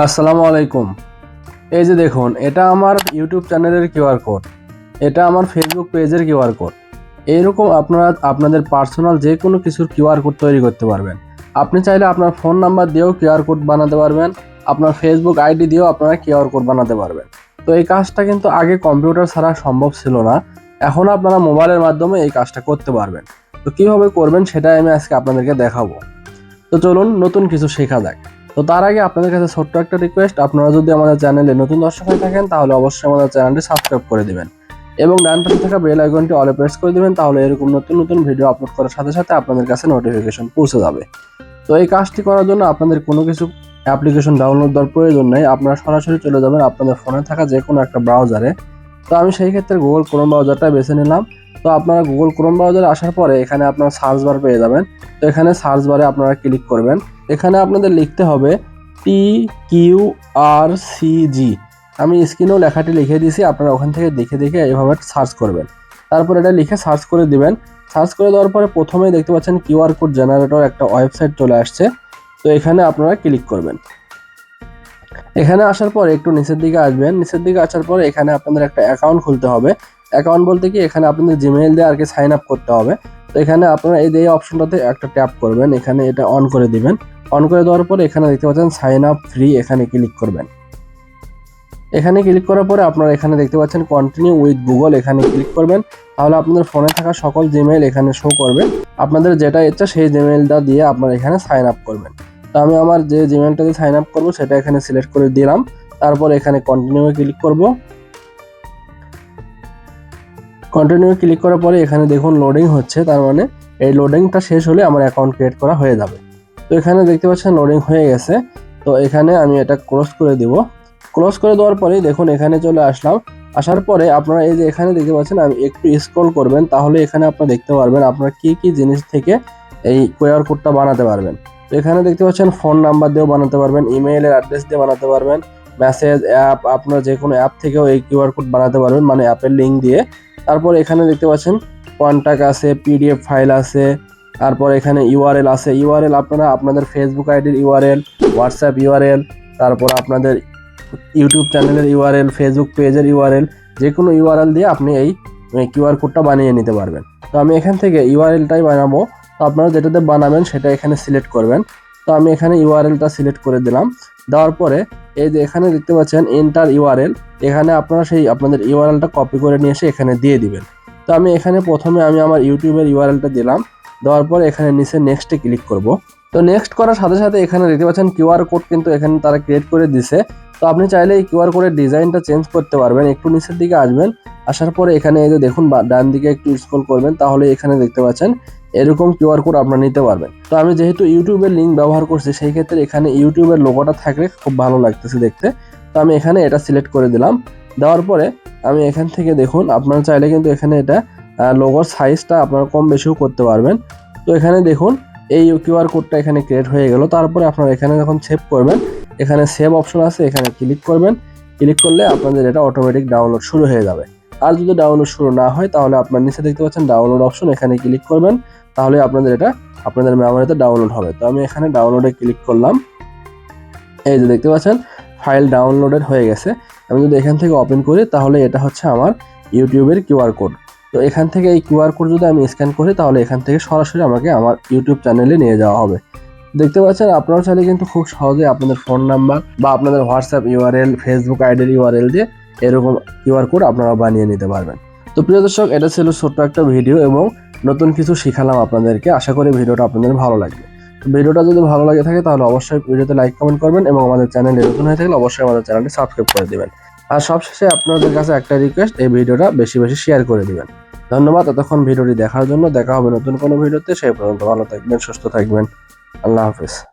আসসালামু আলাইকুম। এই যে দেখুন, এটা আমার ইউটিউব চ্যানেলের কিউআর কোড এটা আমার ফেসবুক পেজের কিউআর কোড এইরকম আপনারা আপনাদের পার্সোনাল যে কোনো কিছুর কিউআর কোড তৈরি করতে পারবেন। আপনি চাইলে আপনার ফোন নাম্বার দিয়েও কিউআর কোড বানাতে পারবেন, আপনার ফেসবুক আইডি দিয়েও আপনারা কিউআর কোড বানাতে পারবেন। তো এই কাজটা কিন্তু আগে কম্পিউটার ছাড়া সম্ভব ছিল না, এখন আপনারা মোবাইলের মাধ্যমে এই কাজটা করতে পারবেন। তো কীভাবে করবেন সেটাই আমি আজকে আপনাদেরকে দেখাবো। তো চলুন নতুন কিছু শেখা যাক। তো তার আগে আপনাদের কাছে ছোট্ট একটা রিকোয়েস্ট আপনারা যদি আমাদের চ্যানেলে নতুন দর্শক হয়ে থাকেন, তাহলে অবশ্যই আমাদের চ্যানেলটি সাবস্ক্রাইব করে দিবেন। এবং ডান পাশে থাকা বেল আইকনটি অলে প্রেস করে দিবেন, তাহলে এরকম নতুন নতুন ভিডিও আপলোড করার সাথে সাথে আপনাদের কাছে নোটিফিকেশন পৌঁছে যাবে। তো এই কাজটি করার জন্য আপনাদের কোনো কিছু অ্যাপ্লিকেশন ডাউনলোড দেওয়ার প্রয়োজন নেই। আপনারা সরাসরি চলে যাবেন আপনাদের ফোনে থাকা যে কোনো একটা ব্রাউজারে তো আমি সেই ক্ষেত্রে গুগল ক্রোম ব্রাউজারটা বেছে নিলাম। তো আপনারা গুগল ক্রোম ব্রাউজারে আসার পরে এখানে আপনারা সার্চ বার পেয়ে যাবেন। তো এখানে সার্চ বারে আপনারা ক্লিক করবেন। এখানে আপনাদের লিখতে হবে টি কিউ আর সি জি আমি স্ক্রিনেও লেখাটি লিখে দিয়েছি, আপনারা ওখান থেকে দেখে দেখে এভাবে সার্চ করবেন। তারপর এটা লিখে সার্চ করে দিবেন। সার্চ করে দেওয়ার পরে প্রথমেই দেখতে পাচ্ছেন কিউআর কোড জেনারেটর একটা ওয়েবসাইট চলে আসছে। তো এখানে আপনারা ক্লিক করবেন। এখানে আসার পর একটু নিচের দিকে আসবেন। নিচের দিকে আসার পর এখানে আপনাদের একটা অ্যাকাউন্ট খুলতে হবে। অ্যাকাউন্ট বলতে কি, এখানে আপনাদের জিমেইল দিয়ে আর কি সাইন আপ করতে হবে। তো এখানে আপনারা এই যে, এই অপশনটাতে একটা ট্যাপ করবেন, এখানে এটা অন করে দিবেন। অন করে দেওয়ার পরে এখানে দেখতে পাচ্ছেন সাইন আপ ফ্রি এখানে ক্লিক করবেন। এখানে ক্লিক করার পরে আপনারা এখানে দেখতে পাচ্ছেন কন্টিনিউ উইথ গুগল এখানে ক্লিক করবেন। তাহলে আপনাদের ফোনে থাকা সকল জিমেইল এখানে শো করবে। আপনাদের যেটা ইচ্ছা সেই জিমেইলটা দিয়ে আপনারা এখানে সাইন আপ করবেন। তো আমি আমার যে জিমেইলটা দিয়ে সাইন আপ করব, সেটা এখানে সিলেক্ট করে দিলাম। তারপর এখানে কন্টিনিউ ক্লিক করব। কন্টিনিউ ক্লিক করার পরে এখানে দেখুন লোডিং হচ্ছে, তার মানে এই লোডিংটা শেষ হলে আমার অ্যাকাউন্ট ক্রিয়েট করা হয়ে যাবে। তো এখানে দেখতে পাচ্ছেন লোডিং হয়ে গেছে। তো এখানে আমি এটা ক্লোজ করে দিব। ক্লোজ করে দেওয়ার পরেই দেখুন এখানে চলে আসলাম। আসার পরে আপনারা এই যে এখানে দেখতে পাচ্ছেন, আমি একটু স্ক্রল করবেন, তাহলে এখানে আপনারা দেখতে পারবেন আপনারা কি কি জিনিস থেকে এই কোয়ার কোডটা বানাতে পারবেন। তো এখানে দেখতে পাচ্ছেন ফোন নাম্বার দিয়েও বানাতে পারবেন ইমেইলের অ্যাড্রেস দিয়ে বানাতে পারবেন মেসেজ অ্যাপ আপনার যে কোনো অ্যাপ থেকেও এই কিউআর কোড বানাতে পারবেন মানে অ্যাপের লিঙ্ক দিয়ে। তারপর এখানে দেখতে পাচ্ছেন কন্ট্যাক্ট আছে পিডিএফ ফাইল আছে, তারপর এখানে ইউআরএল আছে। ইউআরএল আপনারা আপনাদের ফেসবুক আইডির ইউআরএল হোয়াটসঅ্যাপ ইউআরএল তারপর আপনাদের ইউটিউব চ্যানেলের ইউআরএল ফেসবুক পেজের ইউআরএল যে কোনো ইউআরএল দিয়ে আপনি এই কিউআর কোডটা বানিয়ে নিতে পারবেন। তো আমি এখান থেকে ইউআরএলটাই বানাবো। তো আপনারা যেটাতে বানাবেন সেটা এখানে সিলেক্ট করবেন। তো আমি এখানে ইউআরএলটা সিলেক্ট করে দিলাম। দেওয়ার পরে এই যে এখানে দেখতে পাচ্ছেন এন্টার ইউআরএল এখানে আপনারা সেই আপনাদের ইউআরএলটা কপি করে নিয়ে এসে এখানে দিয়ে দিবেন। তো আমি এখানে প্রথমে আমি আমার ইউটিউবের ইউআরএলটা দিলাম। দেওয়ার পর এখানে নিচে নেক্সটে ক্লিক করব। তো নেক্সট করার সাথে সাথে এখানে দেখতে পাচ্ছেন কিউআর কোড কিন্তু এখানে তারা ক্রিয়েট করে দিছে। তো আপনি চাইলে এই কিউআর কোডের ডিজাইনটা চেঞ্জ করতে পারবেন। একটু নিচের দিকে আসবেন। আসার পরে এখানে এই যে দেখুন ডান দিকে একটু স্ক্রল করবেন, তাহলে এখানে দেখতে পাচ্ছেন এরকম কিউআর কোড আপনারা নিতে পারবেন। তো আমি যেহেতু ইউটিউবের লিঙ্ক ব্যবহার করছি, সেই ক্ষেত্রে এখানে ইউটিউবের লোগোটা থাকলে খুব ভালো লাগতেছে দেখতে। তো আমি এখানে এটা সিলেক্ট করে দিলাম। দেওয়ার পরে আমি এখান থেকে দেখুন, আপনারা চাইলে কিন্তু এখানে এটা লোগোর সাইজটা আপনারা কম বেশিও করতে পারবেন। তো এখানে দেখুন, এই কিউআর কোডটা এখানে ক্রিয়েট হয়ে গেল। তারপরে আপনারা এখানে যখন সেভ করবেন, এখানে সেভ অপশন আছে, এখানে ক্লিক করবেন। ক্লিক করলে আপনাদের এটা অটোমেটিক ডাউনলোড শুরু হয়ে যাবে। আর যদি ডাউনলোড শুরু না হয়, তাহলে আপনার নিচে দেখতে পাচ্ছেন ডাউনলোড অপশন এখানে ক্লিক করবেন, তাহলে আপনাদের এটা, আপনাদের মেমোরিতে ডাউনলোড হবে। তো আমি এখানে ডাউনলোডে ক্লিক করলাম। এই যে দেখতে পাচ্ছেন ফাইল ডাউনলোডেড হয়ে গেছে। আমি যদি এখান থেকে ওপেন করি, তাহলে এটা হচ্ছে আমার ইউটিউবের কিউআর কোড তো এখান থেকে এই কিউআর কোড যদি আমি স্ক্যান করি, তাহলে এখান থেকে সরাসরি আমাকে আমার ইউটিউব চ্যানেলে নিয়ে যাওয়া হবে। দেখতে পাচ্ছেন, আপনারাও চাইলে কিন্তু খুব সহজে আপনাদের ফোন নাম্বার বা আপনাদের হোয়াটসঅ্যাপ ইউআরএল ফেসবুক আইডির ইউআরএল দিয়ে এরকম কিউআর কোড আপনারা বানিয়ে নিতে পারবেন। তো প্রিয় দর্শক, এটা ছিল ছোট্ট একটা ভিডিও এবং নতুন কিছু শিখালাম আপনাদেরকে। আশা করি ভিডিওটা আপনাদের ভালো লাগবে। ভিডিওটা যদি ভালো লাগে থাকে, তাহলে অবশ্যই ভিডিওতে লাইক, কমেন্ট করবেন এবং আমাদের চ্যানেলে নতুন হয়ে থাকলে অবশ্যই আমাদের চ্যানেলটি সাবস্ক্রাইব করে দিবেন। আর সবশেষে আপনাদের কাছে একটা রিকোয়েস্ট এই ভিডিওটা বেশি বেশি শেয়ার করে দিবেন। ধন্যবাদ, এতক্ষণ ভিডিওটি দেখার জন্য। দেখা হবে নতুন কোনো ভিডিওতে। সেই পর্যন্ত ভালো থাকবেন, সুস্থ থাকবেন। আল্লাহ হাফিজ।